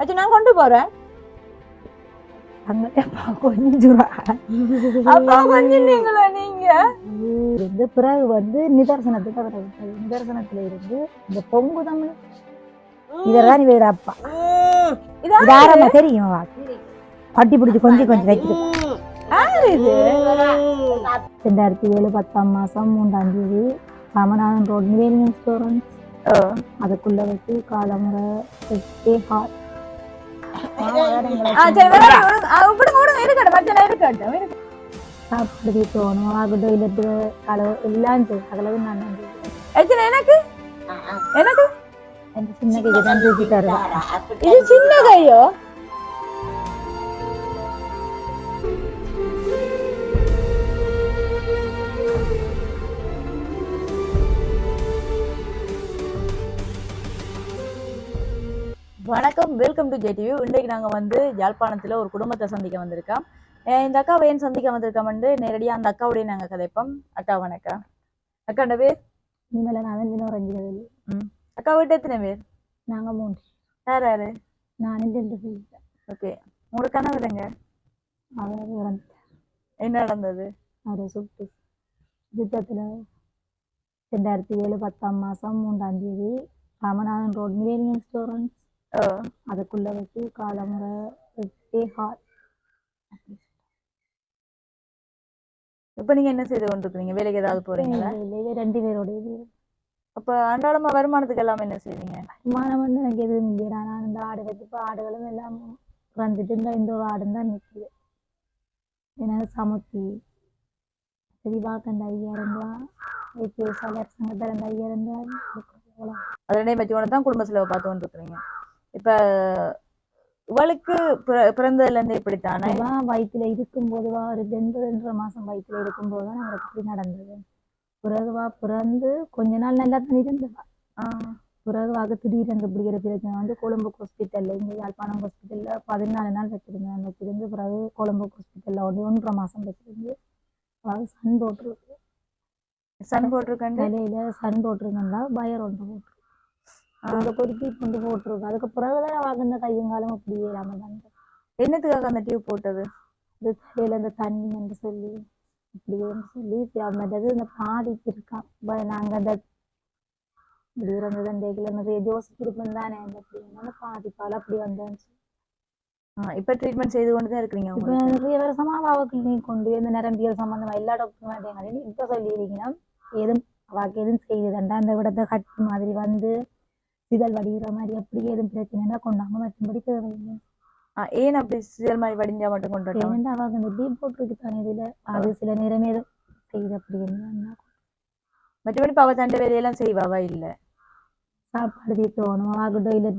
அச்சு நான் கொண்டு போறேன். பிறகு வந்து நிதர்சனத்துக்கு அவரை நிதர்சனத்துல இருந்து இந்த பொங்கு தமிழ். இதெல்லாம் இவரோட அப்பா. இதான் இது ஆரம்ப தெரியும். பட்டி பிடிச்சி கொஞ்சம் கொஞ்சம் இது? ரெண்டாயிரத்தி ஏழு பத்தாம் மாசம் மூன்றாம் தேதி ராமநாதன் ரோட் மிலேனியம் ரெஸ்டாரண்ட் அதுக்குள்ள வச்சு காலமுறை எட்டே ஹால் ஆ சரி வேற விடுங்க. ஆ, விடுங்க விடுங்க இருக்கட்டும் மச்சனா இருக்கட்டும் இருக்கட்டும். சாப்பிட்டு தோணும் ஆகட்டும் இல்லை அளவு எல்லாம் செய்யும் அவ்வளவு நான் நன்றி அச்சு எனக்கு எனக்கு அந்த சின்ன கைக்கு தான் தூக்கி தருவேன் இது சின்ன கையோ வணக்கம் வெல்கம் டு ஜேடிவி இன்றைக்கு நாங்கள் வந்து யாழ்ப்பாணத்தில் ஒரு குடும்பத்தை சந்திக்க வந்திருக்கோம். இந்த அக்காவை ஏன் சந்திக்க வந்திருக்கோம்னு நேரடியாக அந்த அக்காவுடைய நாங்கள் கதைப்போம். அக்கா வணக்கம். அக்காண்ட பேர்? இனிமேல நான் வினோரஞ்சிகள் அக்கா வீட்டு எத்தனை பேர்? நாங்க மூன்று. யார் யாரு? நானும் ரெண்டு பேர். ஓகே. உங்களுக்கு கனவு இல்லைங்க அவர் இறந்து என்ன நடந்தது? அவரை சுட்டு யுத்தத்துல ரெண்டாயிரத்தி ஏழு பத்தாம் மாசம் மூன்றாம் தேதி ராமநாதன் ரோட் மிலேனியம் ரெஸ்டாரண்ட் ஓ அதுக்குள்ள வச்சு காலமுறை இப்போ நீங்க என்ன செய்து கொண்டிருக்கீங்க வேலைக்கு ஏதாவது போறீங்களா? ரெண்டு பேரோட இது அப்ப அன்றாடமா வருமானத்துக்கு எல்லாமே என்ன செய்வீங்க? விமானம் வந்து எனக்கு எதுவும் இல்லையா. நான் இந்த ஆடு வச்சு ஆடுகளும் எல்லாம் வந்துட்டு இந்த இந்த ஒரு ஆடும் தான் நிற்குது எனக்கு சமுத்தி தெளிவாக அந்த ஐயாயிரம் ரூபா வைத்திய சாலர் சங்கத்தில் அந்த ஐயாயிரம் ரூபா அது ரெண்டையும் வச்சு தான் குடும்ப செலவை பார்த்து கொண்டிருக்கிறீங்க. இப்ப இவளுக்கு பிற- பிறந்ததுல இருந்து இப்படித்தானே? அவன் வயிற்றுல இருக்கும்போது வா ஒரு ரெண்டு ரெண்டரை மாசம் வயிற்றுல இருக்கும்போது தான் அவருக்கு இப்படி நடந்தது. பிறகு வா பிறந்து கொஞ்ச நாள் நல்லா தான் இருந்தவா பிறகு வாக்கு திடீரென்று பிடிக்கிற பிரச்சனை வந்து கொழும்பு ஹாஸ்பிட்டல்ல இங்கே யாழ்ப்பாணம் ஹாஸ்பிட்டல்ல பதினாலு நாள் வச்சிருந்தேன். வச்சிருந்து பிறகு கொழும்பு ஹாஸ்பிட்டல்ல ஒன்று ஒன்றரை மாசம் வச்சிருந்து அதாவது சன் போட்டிருக்கு. சன் போட்டிருக்கண்டு தலையில சன் போட்டிருக்கா பயர் ஒன்று போட்டிருக்கு. அந்த பொறுக்கி கொண்டு போட்டிருக்கு. அதுக்கு பிறகுதான் வாங்க இந்த கையும் காலம் அப்படியே இல்லாம தான் என்னத்துக்காக அந்த டியூப் போட்டது? தலையில இந்த தண்ணி என்று சொல்லி இப்படின்னு சொல்லி மற்றது இந்த பாதிப்பு இருக்கான் ப- நாங்க அந்த இப்படி இருந்தது அந்த இதுல நிறைய யோசிச்சிருப்போம் தானே. அந்த அப்படின்னு பாதிப்பால அப்படி வந்தேன் ஆ, இப்ப ட்ரீட்மெண்ட் செய்து கொண்டு தான் இருக்கிறீங்க இப்ப நிறைய வருஷமா அவாவை கிளினிக் கொண்டு இந்த நரம்பியல் சம்பந்தமா எல்லா டாக்டர் மாட்டேங்க இப்ப சொல்லியிருக்கீங்கன்னா எதுவும் அவாக்கு எதுவும் செய்யுதுண்டா அந்த விடத்தை கட்டு மாதிரி வந்து சிதல் வடிகிற மாதிரி அப்படி எதுவும் பிரச்சனைனா கொண்டாங்க மற்றபடி தேவையில்லை. ஏன் அப்படி சிதல் மாதிரி வடிஞ்சா மட்டும் கொண்டு ஏன்னா அவங்க இந்த டீப் போட்டிருக்கு தானே இதுல. அது சில நேரமே எதுவும் செய்யுது அப்படின்னு மற்றபடி இப்ப அவ தண்டை வேலையெல்லாம் செய்வாவா? இல்ல. சாப்பாடு தீர்த்தணும் ஆகட்டும் இல்லை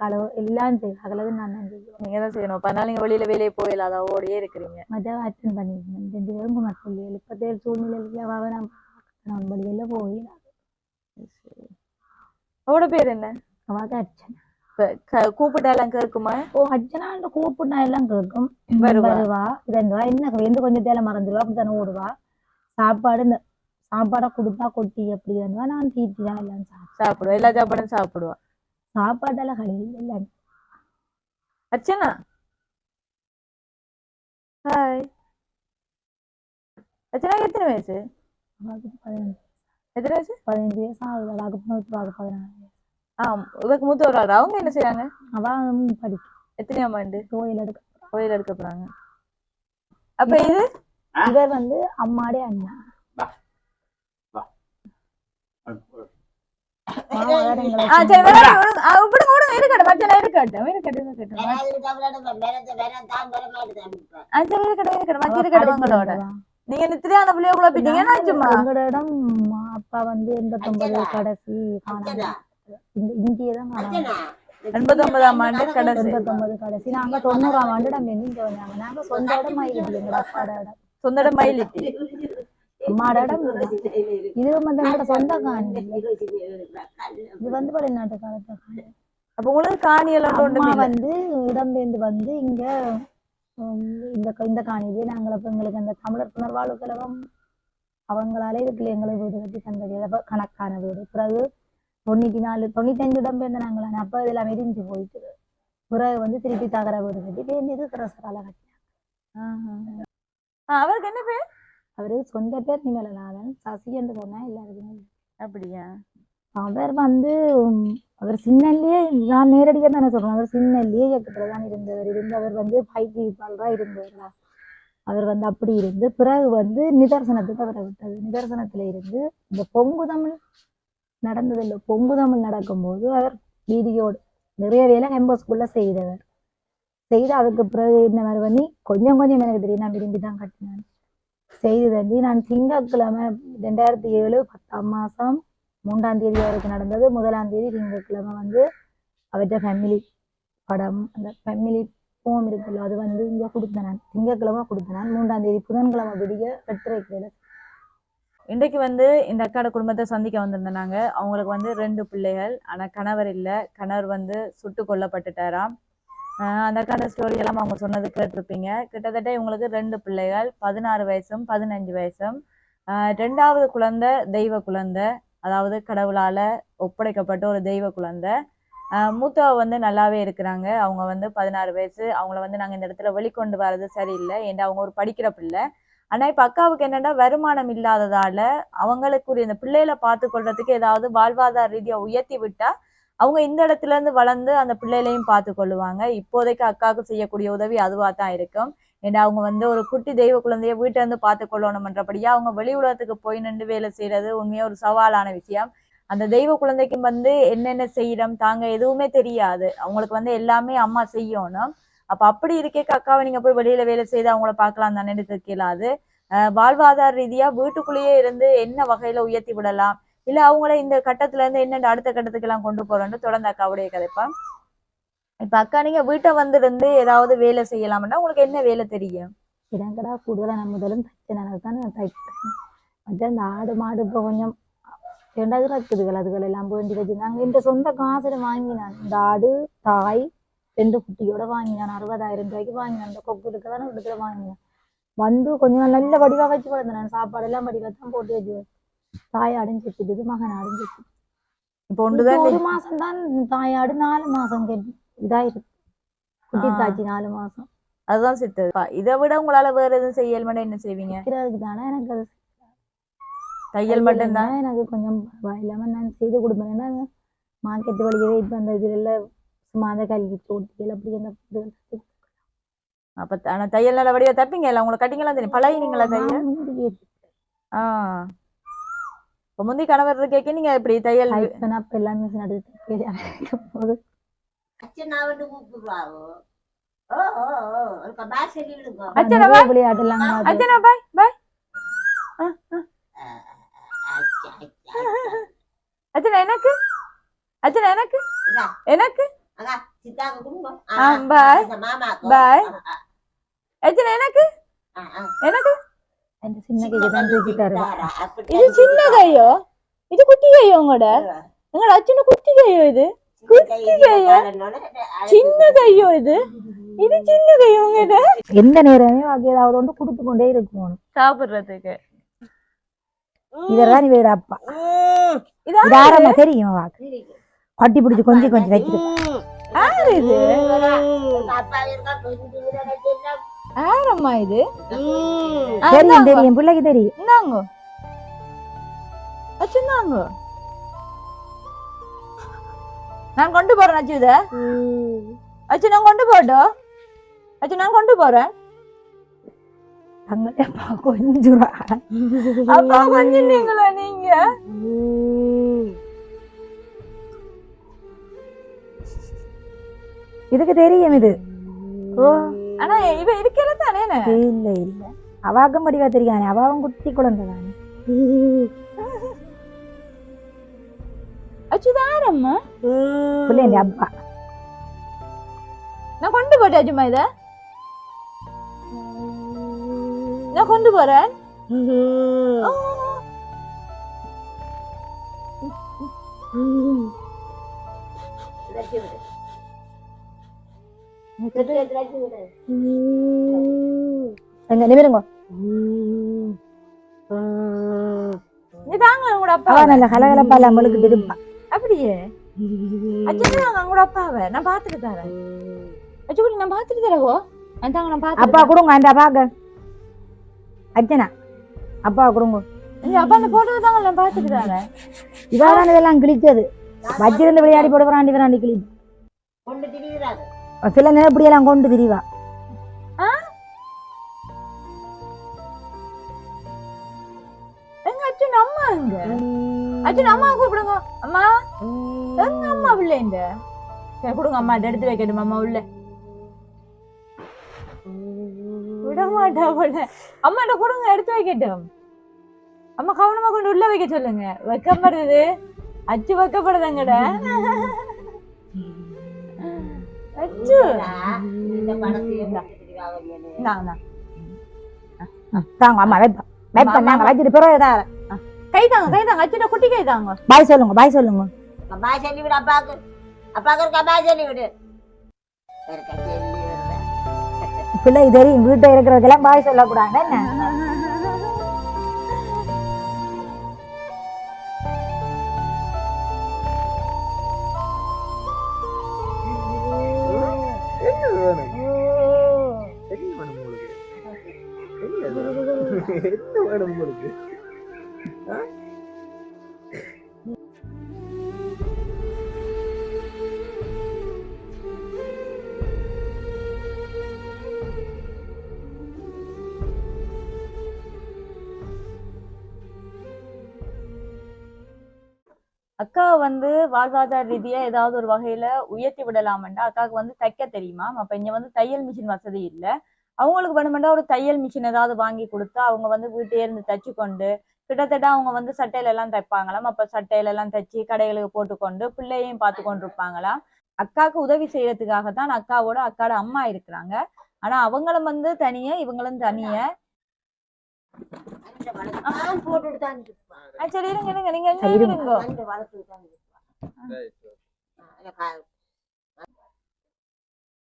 கலவு எல்லாம் செய்யும் அகலது நான் தான் செய்யும் நீங்க தான் செய்யணும். அப்ப அதனால நீங்க வெளியில வேலையை போயில அதோடயே இருக்கிறீங்க. மற்ற அட்டன் பண்ணியிருந்தேன் ரெண்டு பேரும் குமரப்பள்ளி இப்போதைய சூழ்நிலையில் நான் வழியில் போய் அவட பேர் என்ன? அவாக்கு அர்ச்சனை. கூப்பிட்டாலாம் கேட்குமா? ஓ அர்ச்சனான்ற கூப்பிட்டா எல்லாம் கேட்கும். வருவா. வருவா இதா என்ன எந்த கொஞ்சம் தேலை மறந்துடுவா அப்படித்தானே ஓடுவா? சாப்பாடு இந்த சாப்பாடை கொடுத்தா கொட்டி அப்படி இருந்தா நான் தீட்டி தான் எல்லாம் சாப்பிடுவேன். சாப்பிடுவா. எல்லா சாப்பாடும் சாப்பிடுவா. சாப்பாட்டெல்லாம் கழிவு இல்லை. அர்ச்சனா? ஹாய் அர்ச்சனா எத்தனை வயசு? பதினஞ்சு. எத்தனை வயசு பதினஞ்சு வயசு ஆகுது. அவாக்கு மூத்தவாக்கு பதினாறு வயசு. ஆ இவருக்கு மூத்த ஒரு ஆள் அவங்க என்ன செய்றாங்க? அவ படிக்கும் எத்தனையாம் ஆண்டு? கோயில் எடுக்க கோயில் எடுக்க போறாங்க. அப்ப இது? இவர் வந்து அம்மாடே அண்ணா. இருக்கட்டும் நீங்க நித்திரியா அந்த பிள்ளைய குழப்பிட்டீங்கன்னா சும்மா எங்களோட இடம் அப்பா வந்து எண்பத்தொன்பது கடைசி காணாம இந்த இங்கேயே தான் எண்பத்தொன்பதாம் ஆண்டு கடைசி. எண்பத்தொன்பது கடைசி. நாங்க தொண்ணூறாம் ஆண்டு நம்ம இங்க வந்தாங்க. நாங்க சொந்த இடம் எங்களோட அப்பாட இடம். சொந்தட மயிலிட்டி அம்மாட இடம் இது வந்து சொந்த காணி. இது வந்து வெளிநாட்டு காலத்துல காணி. அப்ப உங்களுக்கு காணி எல்லாம் வந்து இடம்பெயர்ந்து வந்து இங்க இந்த இந்த காணியிலே நாங்கள் எங்களுக்கு அந்த தமிழர் புனர்வாழ்வு கழகம் அவங்களாலே எங்களை வீடு கட்டி தந்தது. கணக்கான வீடு. பிறகு தொண்ணூத்தி நாலு தொண்ணூத்தஞ்சு இடம்பெயர்ந்த நாங்கள் அப்ப இதெல்லாம் எரிஞ்சு போயிட்டு பிறகு வந்து திருப்பி தகர வீடு கட்டி பேருந்து இது கிரசரால கட்டி ஆ, அவருக்கு என்ன பேர்? அவரு சொந்த பேர் நிமலநாதன் சசி என்று சொன்னா எல்லாருக்குமே அப்படியா? அவர் வந்து அவர் சின்னல்லையே நான் நேரடியாக தானே சொல்றேன். அவர் சின்னல்லையே இயக்கத்துல தான் இருந்தவர். இருந்து அவர் வந்து பயிற்சிப்பாளராக இருந்தவர். அவர் வந்து அப்படி இருந்து பிறகு வந்து நிதர்சனத்துக்கு அவரை விட்டது. நிதர்சனத்துல இருந்து இந்த பொங்கு தமிழ் நடந்தது இல்லை. பொங்கு தமிழ் நடக்கும்போது அவர் வீடியோடு நிறைய வேலை ஹெம்பஸ்குள்ள செய்தவர். செய்து அதுக்கு பிறகு என்ன மாதிரி பண்ணி கொஞ்சம் கொஞ்சம் எனக்கு தெரியும். நான் விரும்பி தான் கட்டினேன். செய்து தண்டி நான் திங்கக்கிழமை ரெண்டாயிரத்தி ஏழு பத்தாம் மாசம் மூன்றாம் தேதி வரைக்கும் நடந்தது. முதலாம் தேதி திங்கட்கிழமை வந்து அவர்கிட்ட ஃபேமிலி படம் அந்த ஃபேமிலி போம் இருக்குல்ல அது வந்து இங்கே கொடுத்தேன் நான். திங்கட்கிழமை கொடுத்தேன் நான். மூன்றாம் தேதி புதன்கிழமை விடிய வெட்டரைக்கிற இன்றைக்கு வந்து இந்த அக்காட குடும்பத்தை சந்திக்க வந்திருந்தாங்க அவங்களுக்கு வந்து ரெண்டு பிள்ளைகள். ஆனா கணவர் இல்ல. கணவர் வந்து சுட்டு கொல்லப்பட்டுட்டாராம். ஆஹ் அந்த அக்காட ஸ்டோரி எல்லாம் அவங்க சொன்னது கேட்டிருப்பீங்க. கிட்டத்தட்ட இவங்களுக்கு ரெண்டு பிள்ளைகள். பதினாறு வயசும் பதினஞ்சு வயசும். ஆஹ் ரெண்டாவது குழந்தை தெய்வ குழந்தை. அதாவது கடவுளால ஒப்படைக்கப்பட்ட ஒரு தெய்வ குழந்தை. மூத்தவ வந்து நல்லாவே இருக்கிறாங்க. அவங்க வந்து பதினாறு வயசு. அவங்கள வந்து நாங்கள் இந்த இடத்துல வெளிக்கொண்டு வர்றது சரியில்லை. ஏன்னா அவங்க ஒரு படிக்கிற பிள்ளை. ஆனால் இப்போ அக்காவுக்கு என்னென்னா வருமானம் இல்லாததால அவங்களுக்குரிய இந்த பிள்ளைகளை பார்த்து கொள்றதுக்கு ஏதாவது வாழ்வாதார ரீதியாக உயர்த்தி விட்டா அவங்க இந்த இடத்துல இருந்து வளர்ந்து அந்த பிள்ளைகளையும் பார்த்து கொள்ளுவாங்க. இப்போதைக்கு அக்காவுக்கு செய்யக்கூடிய உதவி அதுவாக தான் இருக்கும். ஏன்னா அவங்க வந்து ஒரு குட்டி தெய்வ குழந்தைய வீட்டை இருந்து பார்த்து கொள்ளணும்ன்றபடியா அவங்க வெளி உலகத்துக்கு போய் நின்று வேலை செய்யறது உண்மையா ஒரு சவாலான விஷயம். அந்த தெய்வ குழந்தைக்கு வந்து என்னென்ன செய்யறோம் தாங்க எதுவுமே தெரியாது. அவங்களுக்கு வந்து எல்லாமே அம்மா செய்யணும். அப்ப அப்படி இருக்கே அக்காவை நீங்க போய் வெளியில வேலை செய்து அவங்கள பார்க்கலாம் தானே கேட்கலாது வாழ்வாதார ரீதியா வீட்டுக்குள்ளேயே இருந்து என்ன வகையில உயர்த்தி விடலாம்? இல்ல அவங்கள இந்த கட்டத்துல இருந்து என்னென்ன அடுத்த கட்டத்துக்கு எல்லாம் கொண்டு போறோம்னு தொடர்ந்து அக்காவுடைய கதைப்பா இப்ப அக்கா நீங்க வீட்டை வந்து இருந்து ஏதாவது வேலை செய்யலாம்னா உங்களுக்கு என்ன வேலை தெரியும்? இடங்கடா கூடுதலாக நான் முதலும் தைச்சனால தான் நான் தைப்பேன். மற்ற இந்த ஆடு மாடு இப்போ கொஞ்சம் ரெண்டாவது இருக்குதுகள் அதுகள் எல்லாம் வேண்டி வச்சுருந்தாங்க. இந்த சொந்த காசுல வாங்கினான். இந்த ஆடு தாய் ரெண்டு குட்டியோட வாங்கினான். அறுபதாயிரம் ரூபாய்க்கு வாங்கினான். இந்த கொக்குடுக்கு தானே இடத்துல வாங்கினான். வந்து கொஞ்ச நாள் நல்ல வடிவா வச்சு வளர்ந்தேன் நான் சாப்பாடு எல்லாம் வடிவா தான் போட்டு வச்சு தாய் செத்துது மகன் செத்து இப்ப ஒரு மாசம் தான் தாயாடு நாலு மாசம் கெட்டு. இதாயிருக்கு. குட்டி ஆ. தாச்சி நாலு மாசம். அதுதான் சித்தது இதை விட உங்களால வேற எதுவும் செய்யல் என்ன செய்வீங்க? இருக்கிறதுக்கு தானே எனக்கு அது. தையல் மட்டும்தான் எனக்கு கொஞ்சம் பரவாயில்லாம நான் செய்து கொடுப்பேன். மார்க்கெட் வழியவே இப்போ அந்த இதுல அந்த கல்வி போட்டிகள் அப்படி அப்ப ஆனா தையல் நல்லபடியா தப்பீங்க இல்ல? உங்களுக்கு கட்டிங்கலாம் தெரியும். பழகினீங்களா தையல்? ஆ. இப்ப முந்தி கணவர் இருக்கேக்க நீங்க இப்படி தையல் அப்ப எல்லாம் மிஷின் எடுத்து போது அச்சனை பாய். விளையாட்டுலாம் காட்டு. அச்சனா பாய் பாய் அச்சனா எனக்கு? அச்சனா எனக்கு. எனக்கு. மாமாக்கு. Bye. அச்சனா எனக்கு. எனக்கு? அந்த சின்ன கையை தான் தூக்கி தருவா இது சின்ன கையோ? இது குட்டி கையோ உங்களோட? எங்களோட அச்சன குட்டி கையோ இது? சின்ன கையா? இது? இது சின்ன கையோ எந்த நேரமே வாக்கு ஏதாவது ஒன்று கொடுத்து கொண்டே இருக்கணும் சாப்பிடுறதுக்கு. இதெல்லாம் வேற அப்பா. ம், இதா இது ஆரம்ப தெரியும் வாக்கு கட்டி பிடிச்சி கொஞ்சம் கொஞ்சம் இது. யாரம்மா இது? தெரியும் பிள்ளைக்கு தெரியும். இந்தாங்க. நான் கொண்டு போறேன் அச்சு இத. அச்சு நான் கொண்டு போட்டோம் அச்சு நான் கொண்டு போறேன். தங்கச்சி அப்பா கொஞ்சம் அப்பா நீங்க. இதுக்கு தெரியும் இது. ஓ ஆனா இவ இருக்கிற தானே இல்ல இல்ல. அவாக்கும் படிவா தெரியானே. அவாவும் குட்டி குழந்தை தானே அச்சு இது யாரம்மா ம். பிள்ளை என் அப்பா நான் கொண்டு போட்டேன் அச்சுமா இத நான் கொண்டு போறேன் ம். ஆ. ம். அப்பா அப்படியே அச்சு நாங்க அவங்களோட அப்பாவை நான் பாத்துட்டு தரேன். அச்சு நான் பாத்துட்டு தரவோ அந்தாங்க நான் அப்பா பாத்து கொடுங்க அந்த அப்பாக்கு அர்ச்சனா அப்பா கொடுங்க. அப்பா அந்த போட்டோ தாங்க நான் பாத்துட்டு தரேன். இதான் இதெல்லாம் கிழிச்சது. வச்சிருந்து விளையாடி போட விராண்டி விராண்டி கிழி கொண்டு திரிகிறாங்க சில நேரம் இப்படியெல்லாம் கொண்டு திரிவா. எங்க அச்சு அம்மா எங்க? அச்சு அம்மா கூப்பிடுங்க. அம்மா? எங்க அம்மா உள்ள இந்த? சரி கொடுங்க அம்மா எடுத்து வைக்கட்டும் அம்மா உள்ள. விட மாட்டா போல அம்மா இதை கொடுங்க எடுத்து வைக்கட்டும். அம்மா கவனமா கொண்டு உள்ள வைக்க சொல்லுங்க. வைக்கப்படுறது அச்சு வைக்கப்படுதுங்கட. அச்சு. தாங்க அம்மா வைப்பா வைப்பா நாங்க வச்சுட்டு பிறகு கை தாங்க கை தாங்க அச்சுட குட்டி கை தாங்க பாய் சொல்லுங்க பாய் சொல்லுங்க. பாய் சொல்லி விடு அப்பாக்கு அப்பாக்கு இருக்கா பாய் சொல்லி விடு. பிள்ளை தெரியும் வீட்டை இருக்கிறதுக்கெல்லாம் பாய் சொல்லக்கூடாது என்ன? என்ன வேணும் என்ன வேணும் உங்களுக்கு? அக்கா வந்து வாழ்வாதார ரீதியா ஏதாவது ஒரு வகையில உயர்த்தி விடலாம்டா அக்காவுக்கு வந்து தைக்க தெரியுமா அப்ப இங்க வந்து தையல் மிஷின் வசதி இல்ல. அவங்களுக்கு வேணுமெண்டா ஒரு தையல் மிஷின் ஏதாவது வாங்கி கொடுத்தா அவங்க வந்து வீட்டே இருந்து தச்சு கொண்டு கிட்டத்தட்ட அவங்க வந்து சட்டையில எல்லாம் தைப்பாங்களாம். அப்ப சட்டையில எல்லாம் தச்சு கடைகளுக்கு போட்டுக்கொண்டு பிள்ளையையும் பார்த்து கொண்டு இருப்பாங்களாம். அக்காவுக்கு உதவி செய்யறதுக்காக தான் அக்காவோட அக்காட அம்மா இருக்கிறாங்க. ஆனா அவங்களும் வந்து தனியா இவங்களும் தனியா. சரி இருங்க இருங்க. நீங்க இருங்க. இருங்க அந்த வளர்த்து தான் இருப்பான்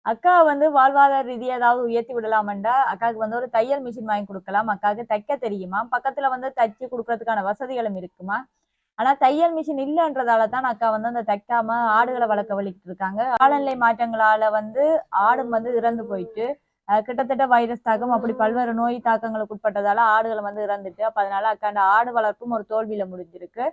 அக்கா வந்து வாழ்வாதார ரீதியா ஏதாவது உயர்த்தி விடலாமண்டா? அக்காவுக்கு வந்து ஒரு தையல் மிஷின் வாங்கி கொடுக்கலாம். அக்காவுக்கு தைக்க தெரியுமா? பக்கத்துல வந்து தைச்சு கொடுக்கறதுக்கான வசதிகளும் இருக்குமா? ஆனா தையல் மிஷின் இல்லைன்றதால தான் அக்கா வந்து அந்த தைக்காம ஆடுகளை வளர்க்க வலிக்கிட்டு இருக்காங்க. காலநிலை மாற்றங்களால வந்து ஆடும் வந்து இறந்து போயிட்டு கிட்டத்தட்ட வைரஸ் தாக்கம் அப்படி பல்வேறு நோய் தாக்கங்களுக்கு உட்பட்டதால ஆடுகளை வந்து இறந்துட்டு அப்ப அதனால அக்காண்ட ஆடு வளர்ப்பும் ஒரு தோல்வியில முடிஞ்சிருக்கு.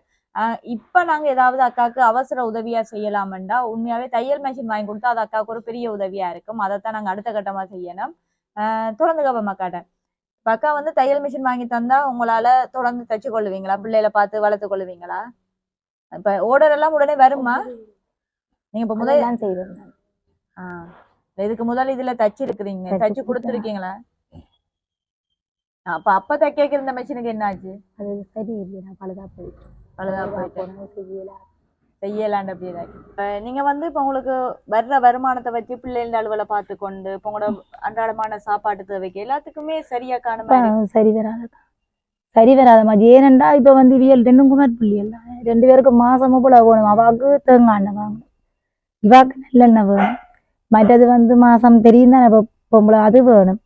இப்ப நாங்க ஏதாவது அக்காவுக்கு அவசர உதவியா செய்யலாமண்டா? உண்மையாவே தையல் மிஷின் வாங்கி கொடுத்தா அது அக்காவுக்கு ஒரு பெரிய உதவியா இருக்கும். அதைத்தான் நாங்க அடுத்த கட்டமா செய்யணும். ஆஹ் தொடர்ந்து கப்பம் அக்காட்ட. இப்ப அக்கா வந்து தையல் மிஷின் வாங்கி தந்தா உங்களால தொடர்ந்து தைச்சு கொள்ளுவீங்களா பிள்ளைகளை பார்த்து வளர்த்து கொள்ளுவீங்களா இப்ப ஓர்டர் எல்லாம் உடனே வருமா? நீங்க இப்ப முதல் செய்வேன் நான். ஆஹ் இதுக்கு முதல் இதுல தச்சு இருக்கிறீங்க. தச்சு தச்சு கொடுத்துருக்கீங்களா? அப்ப அப்ப தைக்க இருந்த மிஷினுக்கு என்ன ஆச்சு அது சரி இல்லையா பழுதா போயிட்டு அவ்வளவுதான் போயிட்டு. போனது செய்யல. செய்யலாண்டு அப்படி இதாக்கி. இப்ப நீங்க வந்து இப்ப உங்களுக்கு வர்ற வருமானத்தை வச்சு பிள்ளைகள் அலுவலை பார்த்து கொண்டு இப்ப உங்களோட அன்றாடமான சாப்பாட்டு தேவைக்கு எல்லாத்துக்குமே சரியா காண இப்ப சரி வராதுதான் சரி வராத மாதிரி. ஏனண்டா இப்ப வந்து இவியல் ரெண்டும் குமார் பிள்ளைகள் தான். ரெண்டு பேருக்கு மாசமும் போல வேணும். அவாக்கு தேங்காய் எண்ணெய் வாங்கணும். இவாக்கு நல்லெண்ணெய் வேணும். மற்றது வந்து மாசம் தெரியும் தானே. இப்போ பொம்பளை அது வேணும்.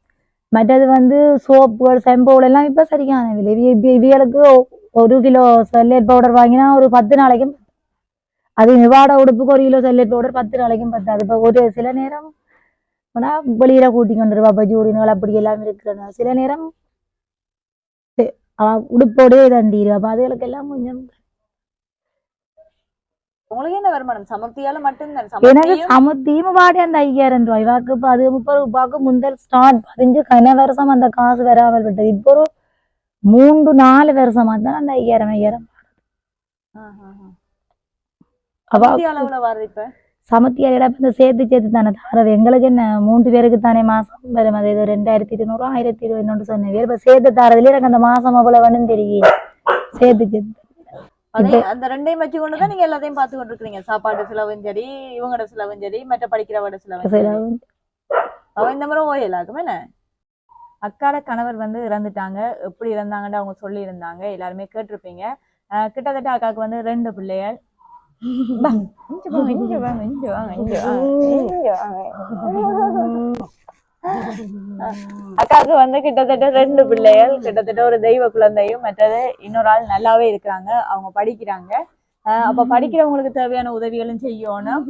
மற்றது வந்து சோப்புகள் செம்பவுகள் எல்லாம் இப்ப சரியான விலை இவி- இவி- இவியலுக்கு ஒரு கிலோ செல்லேட் பவுடர் வாங்கினா ஒரு பத்து நாளைக்கும். அது நிவாட உடுப்புக்கு ஒரு கிலோ செல்லேட் பவுடர் பத்து நாளைக்கும் பத்தாது இப்போ ஒரு சில நேரம் ஆனா வெளியில கூட்டி கொண்டு வருவா பஜூரினுகள் அப்படி எல்லாம் இருக்கிறன சில நேரம் சே- அவ உடுப்போடே தண்டிடுவா அப்ப அதுகளுக்கு எல்லாம் கொஞ்சம் உங்களுக்கு என்ன வருமானம் சமர்த்தியால மட்டும்தான் எனக்கு சமர்த்தியும் சமத்தியும் வாடி அந்த ஐயாயிரம் ரூபாய் இப்போ அது முப்பது ரூபாய்க்கு முந்தல் ஸ்டார்ட் பதிஞ்சு கன வருஷம் அந்த காசு வராமல் விட்டது இப்போ மூன்று நாலு வருஷமா தான் அந்த ஐயாயிரம் ஐயாயிரம் வருது. இப்ப? சமத்தியாரிட இந்த சேர்த்து சேர்த்து தானே தரது. எங்களுக்கு என்ன மூன்று பேருக்கு தானே மாசம் வரும். அது ஏதோ ரெண்டாயிரத்தி இருநூறு ஆயிரத்தி இருபது சொன்னேன் இப்ப சேர்த்து தரதுல எனக்கு அந்த மாசம் அவ்வளவு வேணும் தெரியல சேர்த்து சேர்த்து. அந்த ரெண்டையும் வச்சு கொண்டுதான் நீங்க எல்லாத்தையும் பார்த்து கொண்டு இருக்கீங்க சாப்பாடு செலவும் சரி இவங்களோட செலவும் சரி மற்ற படிக்கிறவோட செலவும் சரி. செலவு. அவன் இந்த முறை ஓயலாக்கும் என்ன? அக்காட கணவர் வந்து இறந்துட்டாங்க. எப்படி இறந்தாங்கன்னு அவங்க சொல்லியிருந்தாங்க. எல்லாருமே கேட்டிருப்பீங்க. அஹ் கிட்டத்தட்ட அக்காவுக்கு வந்து ரெண்டு பிள்ளைகள். அக்காவுக்கு வந்து கிட்டத்தட்ட ரெண்டு பிள்ளைகள். கிட்டத்தட்ட ஒரு தெய்வ குழந்தையும் மற்றது இன்னொரு ஆள் நல்லாவே இருக்கிறாங்க. அவங்க படிக்கிறாங்க. அப்ப படிக்கிறவங்களுக்கு தேவையான உதவிகளும் செய்யணும்.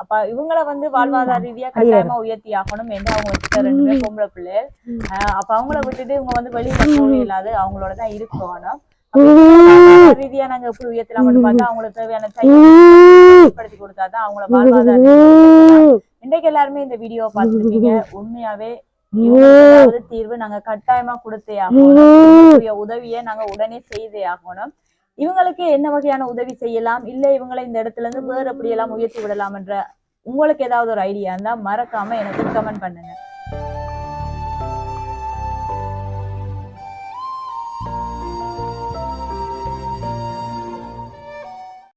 அப்ப இவங்கள வந்து வாழ்வாதார ரீதியா கட்டாயமா உயர்த்தி ஆகணும் என்று அவங்க வச்சுட்ட ரெண்டு பேர் பொம்பளை பிள்ளைகள் அப்ப அவங்கள விட்டுட்டு இவங்க வந்து வெளியில போக இல்லாது அவங்களோட தான் இருக்கணும். ரீதியா நாங்க எப்படி உயர்த்தலாம்னு பார்த்தா அவங்களுக்கு தேவையான தைரியப்படுத்தி கொடுத்தாதான் அவங்கள வாழ்வாதார உயர்த்தலாம். இன்றைக்கு எல்லாருமே இந்த வீடியோவை பார்த்துருப்பீங்க. உண்மையாவே தீர்வு நாங்க கட்டாயமா கொடுத்தே ஆகணும். உதவியை நாங்க உடனே செய்தே ஆகணும். இவங்களுக்கு என்ன வகையான உதவி செய்யலாம்? இல்ல இவங்களை இந்த இடத்துல இருந்து வேற எப்படி எல்லாம் உயர்த்தி விடலாம் என்ற உங்களுக்கு ஏதாவது ஒரு ஐடியா இருந்தா மறக்காம எனக்கு கமெண்ட் பண்ணுங்க.